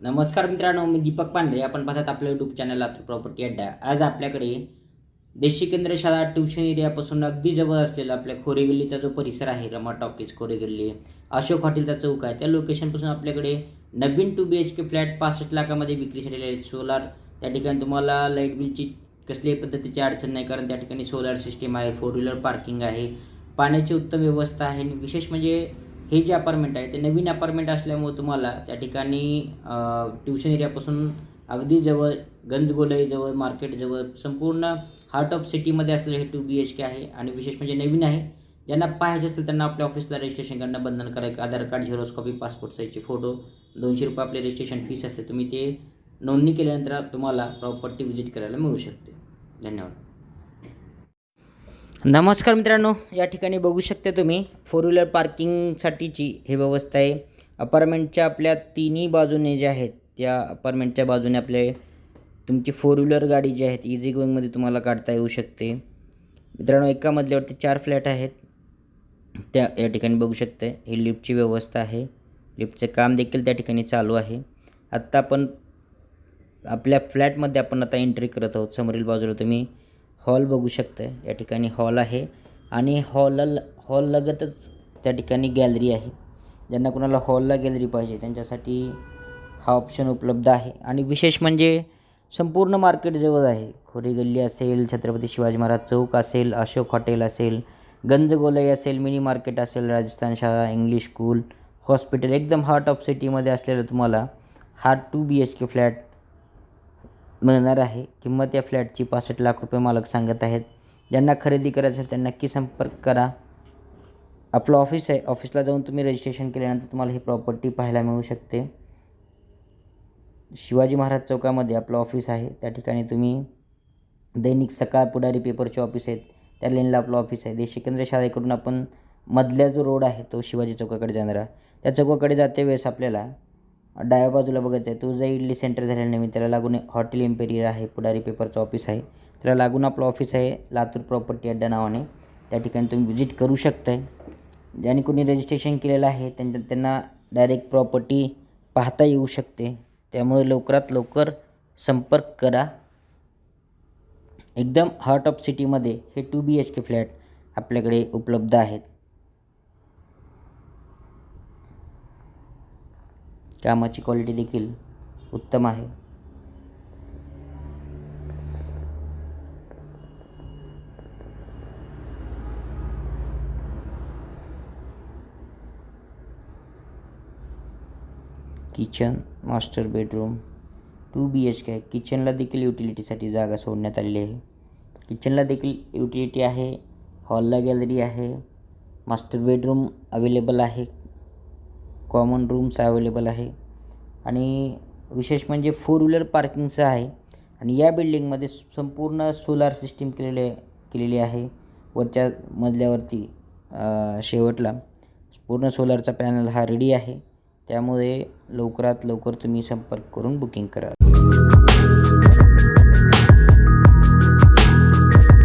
नमस्कार मित्रांनो मी दीपक पांढरे. आपण पाहतात आपल्या यूट्यूब चॅनल लातूर प्रॉपर्टी अड्डा आज आपल्याकडे देशी केंद्र शाळा ट्युशन एरियापासून अगदी जवळ असलेला आपल्या खोरेगल्लीचा जो परिसर आहे रमा टॉकीज खोरेगल्ली अशोक हॉटेलचा चौक आहे. त्या लोकेशनपासून आपल्याकडे नवीन two B H K flat पासष्ट लाखामध्ये विक्रीसाठी आहेत. सोलार त्या ठिकाणी तुम्हाला लाइट बिलची कसल्याही पद्धतीची अडचण नाही कारण त्या ठिकाणी सोलार सिस्टीम आहे फोर व्हीलर पार्किंग आहे पाण्याची उत्तम व्यवस्था आहे आणि विशेष म्हणजे हे जे अपार्टमेंट आहे ते नवीन अपार्टमेंट असल्यामुळे तुम्हाला त्या ठिकाणी ट्युशन एरियापासून अगदी जवळ गंजगोलाई मार्केटजवळ संपूर्ण हार्ट ऑफ सिटीमध्ये असलेलं हे टू बी एच के आहे आणि विशेष म्हणजे नवीन आहे. ज्यांना पाहायचे असेल त्यांना आपल्या ऑफिसला रजिस्ट्रेशन करणं बंधनकारक Aadhaar card xerox copy passport साईजचे फोटो दोनशे रुपये आपले रजिस्ट्रेशन फीस असते. तुम्ही ते नोंदणी केल्यानंतर तुम्हाला प्रॉपर्टी व्हिजिट करायला मिळू शकते. धन्यवाद. नमस्कार मित्रांनो या ठिकाणी बघू शकता तुम्ही फोर व्हीलर पार्किंगसाठीची हे व्यवस्था आहे. अपार्टमेंटच्या आपल्या तिन्ही बाजूने जे आहेत त्या अपार्टमेंटच्या बाजूने आपले तुमची फोर व्हीलर गाडी जी आहेत इझी गोईंगमध्ये तुम्हाला काढता येऊ शकते. मित्रांनो एका मजल्यावरती चार फ्लॅट आहेत. त्या या ठिकाणी बघू शकते ही लिफ्टची व्यवस्था आहे. लिफ्टचं काम देखील त्या ठिकाणी चालू आहे. आत्ता आपण आपल्या फ्लॅटमध्ये आपण आता एंट्री करत आहोत. समोरील बाजूला तुम्ही हॉल बघू शकता. या ठिकाणी हॉल आहे आणि हॉल हॉल लगतच त्या ठिकाणी गॅलरी आहे. ज्यांना कुणाला हॉलला गॅलरी पाहिजे त्यांच्यासाठी हा ऑप्शन उपलब्ध आहे. आणि विशेष म्हणजे संपूर्ण मार्केट जवळ आहे. खोरी गल्ली असेल छत्रपती शिवाजी महाराज चौक असेल अशोक हॉटेल असेल गंजगोलाई असेल मिनी मार्केट असेल राजस्थान शाळा इंग्लिश स्कूल हॉस्पिटल एकदम हार्ट ऑफ सिटीमध्ये असलेलं तुम्हाला हा two B H K flat मिळणार आहे. किंमत या फ्लॅटची पासष्ट लाख रुपये मालक सांगत आहेत. ज्यांना खरेदी करायचं असेल त्यांना नक्की संपर्क करा. आपलं ऑफिस आहे. ऑफिसला जाऊन तुम्ही रजिस्ट्रेशन केल्यानंतर तुम्हाला ही प्रॉपर्टी पाहायला मिळू शकते. शिवाजी महाराज चौकामध्ये आपलं ऑफिस आहे. त्या ठिकाणी तुम्ही दैनिक सकाळ पुढारी पेपरचे ऑफिस आहेत. त्या लेनला आपलं ऑफिस आहे. देशिकेंद्र शाळेकडून आपण मधल्या जो रोड आहे तो शिवाजी चौकाकडे जाणारा. त्या चौकाकडे जाते वेळेस आपल्याला डाव्या बाजूला बघायचं आहे तो जे इडली सेंटर झालेलं नाही त्याला लागून हॉटेल इम्पेरियर आहे पुढारी पेपरचं ऑफिस आहे. त्याला लागून आपलं ऑफिस आहे लातूर प्रॉपर्टी अड्डा नावाने. त्या ठिकाणी तुम्ही व्हिजिट करू शकताय. ज्याने कोणी रजिस्ट्रेशन केलेलं आहे त्यांच्या त्यांना डायरेक्ट प्रॉपर्टी पाहता येऊ शकते. त्यामुळे लवकरात लवकर संपर्क करा. एकदम हार्ट ऑफ सिटीमध्ये हे two B H K flat आपल्याकडे उपलब्ध आहेत. कामाची क्वालिटी देखील उत्तम आहे. Kitchen master bedroom two B H K आहे किचनला देखील युटिलिटीसाठी जागा सोडण्यात आलेली आहे. किचनला देखील युटिलिटी आहे हॉलला गॅलरी आहे मास्टर बेडरूम अवेलेबल आहे कॉमन रूम्स अवेलेबल आहे. आणि विशेष म्हणजे फोर व्हीलर पार्किंगचं आहे. आणि या बिल्डिंगमध्ये संपूर्ण सोलार सिस्टीम केलेले केलेली आहे. वरच्या मजल्यावरती शेवटला पूर्ण सोलारचा पॅनल हा रेडी आहे. त्यामुळे लवकरात लवकर तुम्ही संपर्क करून बुकिंग करा